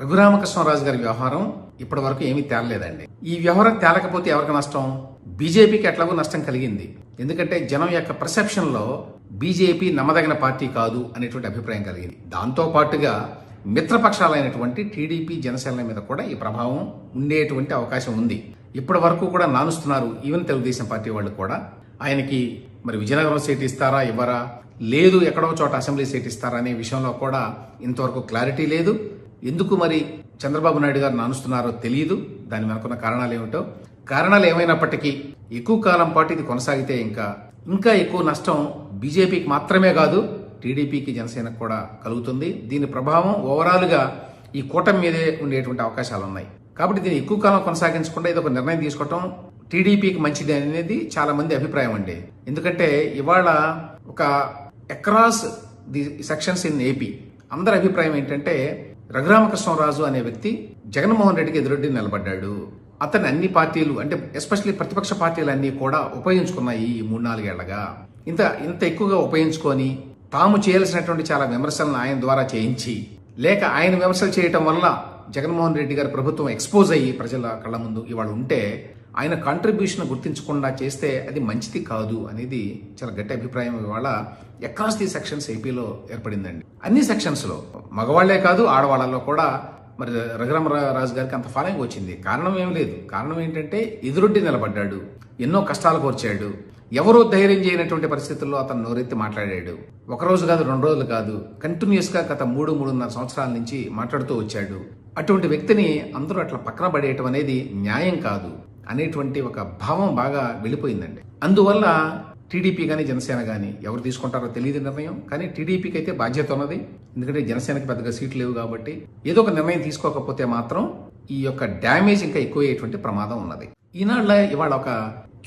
రఘురామకృష్ణరాజు గారి వ్యవహారం ఇప్పటి వరకు ఏమీ తేలలేదండి. ఈ వ్యవహారం తేలకపోతే ఎవరికి నష్టం? బీజేపీకి ఎట్లాగో నష్టం కలిగింది. ఎందుకంటే జనం యొక్క పర్సెప్షన్లో బీజేపీ నమ్మదగిన పార్టీ కాదు అనేటువంటి అభిప్రాయం కలిగింది. దాంతో పాటుగా మిత్రపక్షాలైనటువంటి టీడీపీ జనసేన మీద కూడా ఈ ప్రభావం ఉండేటువంటి అవకాశం ఉంది. ఇప్పటి వరకు కూడా నానుస్తున్నారు ఈవెన్ తెలుగుదేశం పార్టీ వాళ్ళు కూడా. ఆయనకి మరి విజయనగరం సీట్ ఇస్తారా ఇవ్వరా? లేదు ఎక్కడో చోట అసెంబ్లీ సీట్ ఇస్తారా అనే విషయంలో కూడా ఇంతవరకు క్లారిటీ లేదు. ఎందుకు మరి చంద్రబాబు నాయుడు గారు నానుస్తున్నారో తెలియదు దాని వెనుకున్న కారణాలు ఏమిటో కారణాలు ఏమైనప్పటికీ ఎక్కువ కాలం పాటు ఇది కొనసాగితే ఇంకా ఇంకా ఎక్కువ నష్టం బీజేపీకి మాత్రమే కాదు టీడీపీకి జనసేనకు కూడా కలుగుతుంది. దీని ప్రభావం ఓవరాల్గా ఈ కూటమి మీదే ఉండేటువంటి అవకాశాలు ఉన్నాయి కాబట్టి దీన్ని ఎక్కువ కాలం కొనసాగించకుండా ఇది ఒక నిర్ణయం తీసుకోవటం టీడీపీకి మంచిది అనేది చాలా మంది అభిప్రాయం అండి. ఎందుకంటే ఇవాళ ఒక across the sections in AP అందరి అభిప్రాయం ఏంటంటే రఘురామకృష్ణరాజు అనే వ్యక్తి జగన్మోహన్ రెడ్డికి ఎదురొడ్డి నిలబడ్డాడు. అతని అన్ని పార్టీలు అంటే ఎస్పెషల్లీ ప్రతిపక్ష పార్టీలు అన్ని కూడా ఉపయోగించుకున్నాయి ఈ మూడు నాలుగేళ్ళగా. ఇంత ఇంత ఎక్కువగా ఉపయోగించుకొని తాము చేయాల్సినటువంటి చాలా విమర్శలను ఆయన ద్వారా చేయించి లేక ఆయన విమర్శలు చేయటం వల్ల జగన్మోహన్ రెడ్డి గారి ప్రభుత్వం ఎక్స్పోజ్ అయ్యి ప్రజల కళ్ళ ముందు ఇవాళ ఉంటే ఆయన కాంట్రిబ్యూషన్ గుర్తించకుండా చేస్తే అది మంచిది కాదు అనేది చాలా గట్టి అభిప్రాయం. ఇవాళ అక్రాస్ ది సెక్షన్స్ ఏపీలో ఏర్పడిందండి. అన్ని సెక్షన్స్లో మగవాళ్ళే కాదు ఆడవాళ్ళలో కూడా మరి రఘురామరాజు గారికి అంత ఫాలోయింగ్ వచ్చింది. కారణం ఏం లేదు. కారణం ఏంటంటే ఎదురొడ్డి నిలబడ్డాడు. ఎన్నో కష్టాలు కోర్చాడు ఎవరూ ధైర్యం చేయనటువంటి పరిస్థితుల్లో అతను నోరెత్తి మాట్లాడాడు. ఒక రోజు కాదు రెండు రోజులు కాదు కంటిన్యూస్గా గత మూడు మూడున్నర సంవత్సరాల నుంచి మాట్లాడుతూ వచ్చాడు. అటువంటి వ్యక్తిని అందరూ అట్లా పక్కన పడేయటం అనేది న్యాయం కాదు. అనేటువంటి ఒక భావం బాగా వెళ్ళిపోయిందండి. అందువల్ల టీడీపీ కానీ జనసేన కానీ ఎవరు తీసుకుంటారో తెలియదు నిర్ణయం. కానీ టీడీపీకి అయితే బాధ్యత ఉన్నది. ఎందుకంటే జనసేనకి పెద్దగా సీట్లు లేవు కాబట్టి ఏదో ఒక నిర్ణయం తీసుకోకపోతే మాత్రం ఈ యొక్క డ్యామేజ్ ఇంకా ఎక్కువయ్యేటువంటి ప్రమాదం ఉన్నది. ఈనాళ్ళ ఇవాళ ఒక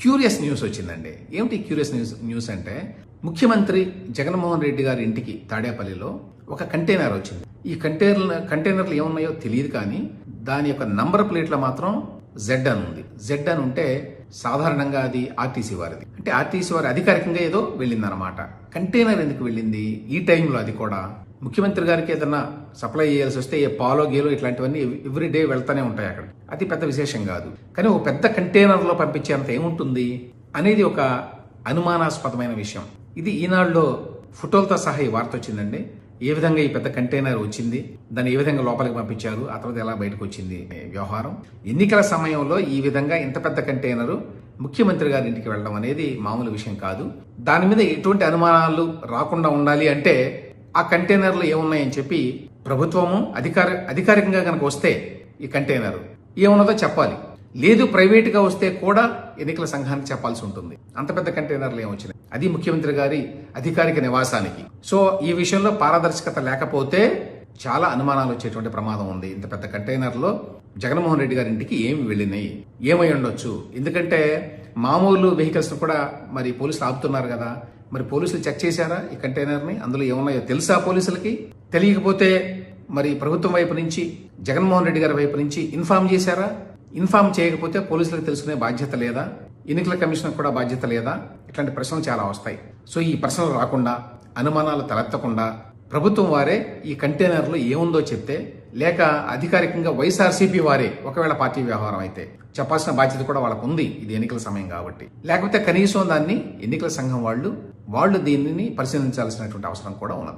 క్యూరియస్ న్యూస్ వచ్చిందండి. ఏమిటి క్యూరియస్ న్యూస్ న్యూస్ అంటే ముఖ్యమంత్రి జగన్మోహన్ రెడ్డి గారి ఇంటికి తాడేపల్లిలో ఒక కంటైనర్ వచ్చింది. ఈ కంటైనర్ కంటైనర్లు ఏమున్నాయో తెలియదు కానీ దాని యొక్క నంబర్ ప్లేట్లో మాత్రం జెడ్ అని ఉంది. జెడ్ అని ఉంటే సాధారణంగా అది ఆర్టీసీ వారిది. అంటే ఆర్టీసీ వారి అధికారికంగా ఏదో వెళ్ళిందనమాట కంటైనర్ ఎందుకు వెళ్ళింది? ఈ టైంలో అది కూడా. ముఖ్యమంత్రి గారికి ఏదైనా సప్లై చేయాల్సి వస్తే ఏ పాలో గేలో ఇట్లాంటివన్నీ ఎవ్రీ డే వెళ్తానే ఉంటాయి అక్కడ. అది పెద్ద విశేషం కాదు. కానీ ఒక పెద్ద కంటైనర్లో పంపించేంత ఏముంటుంది? అనేది ఒక అనుమానాస్పదమైన విషయం. ఇది ఈనాడులో ఫోటోలతో సహా ఈ వార్త వచ్చిందండి. ఏ విధంగా ఈ పెద్ద కంటైనర్ వచ్చింది? దాన్ని ఏ విధంగా లోపలికి పంపించారు? ఆ తర్వాత ఎలా బయటకు వచ్చింది అనే వ్యవహారం. ఎన్నికల సమయంలో ఈ విధంగా ఇంత పెద్ద కంటైనర్ ముఖ్యమంత్రి గారి ఇంటికి వెళ్ళడం అనేది మామూలు విషయం కాదు. దాని మీద ఎటువంటి అనుమానాలు రాకుండా ఉండాలి అంటే ఆ కంటైనర్లు ఏమున్నాయని చెప్పి ప్రభుత్వము అధికార అధికారికంగా కనుక వస్తే ఈ కంటైనర్ ఏమున్నదో చెప్పాలి. లేదు ప్రైవేటుగా వస్తే కూడా ఎన్నికల సంఘానికి చెప్పాల్సి ఉంటుంది. అంత పెద్ద కంటైనర్లు ఏమొచ్చినాయి అది ముఖ్యమంత్రి గారి అధికారిక నివాసానికి. సో ఈ విషయంలో పారదర్శకత లేకపోతే చాలా అనుమానాలు వచ్చేటువంటి ప్రమాదం ఉంది. ఇంత పెద్ద కంటైనర్లో జగన్మోహన్ రెడ్డి గారి ఇంటికి ఏమి వెళ్ళినాయి? ఏమై ఉండొచ్చు? ఎందుకంటే మామూలు వెహికల్స్ కూడా మరి పోలీసులు ఆపుతున్నారు కదా. మరి పోలీసులు చెక్ చేశారా ఈ కంటైనర్ని? అందులో ఏమున్నాయో తెలుసా పోలీసులకి? తెలియకపోతే మరి ప్రభుత్వం వైపు నుంచి జగన్మోహన్ రెడ్డి గారి వైపు నుంచి ఇన్ఫార్మ్ చేశారా? ఇన్ఫార్మ్ చేయకపోతే పోలీసులకు తెలుసుకునే బాధ్యత లేదా? ఎన్నికల కమిషన్ కూడా బాధ్యత లేదా? ఇట్లాంటి ప్రశ్నలు చాలా వస్తాయి. సో ఈ ప్రశ్నలు రాకుండా అనుమానాలు తలెత్తకుండా ప్రభుత్వం వారే ఈ కంటైనర్లో ఏముందో చెప్తే లేక అధికారికంగా వైఎస్ఆర్సీపీ వారే ఒకవేళ పార్టీ వ్యవహారం అయితే చెప్పాల్సిన బాధ్యత కూడా వాళ్ళకు ఉంది ఇది ఎన్నికల సమయం కాబట్టి. లేకపోతే కనీసం దాన్ని ఎన్నికల సంఘం వాళ్ళు వాళ్ళు దీనిని పరిశీలించాల్సినటువంటి అవసరం కూడా ఉన్నది.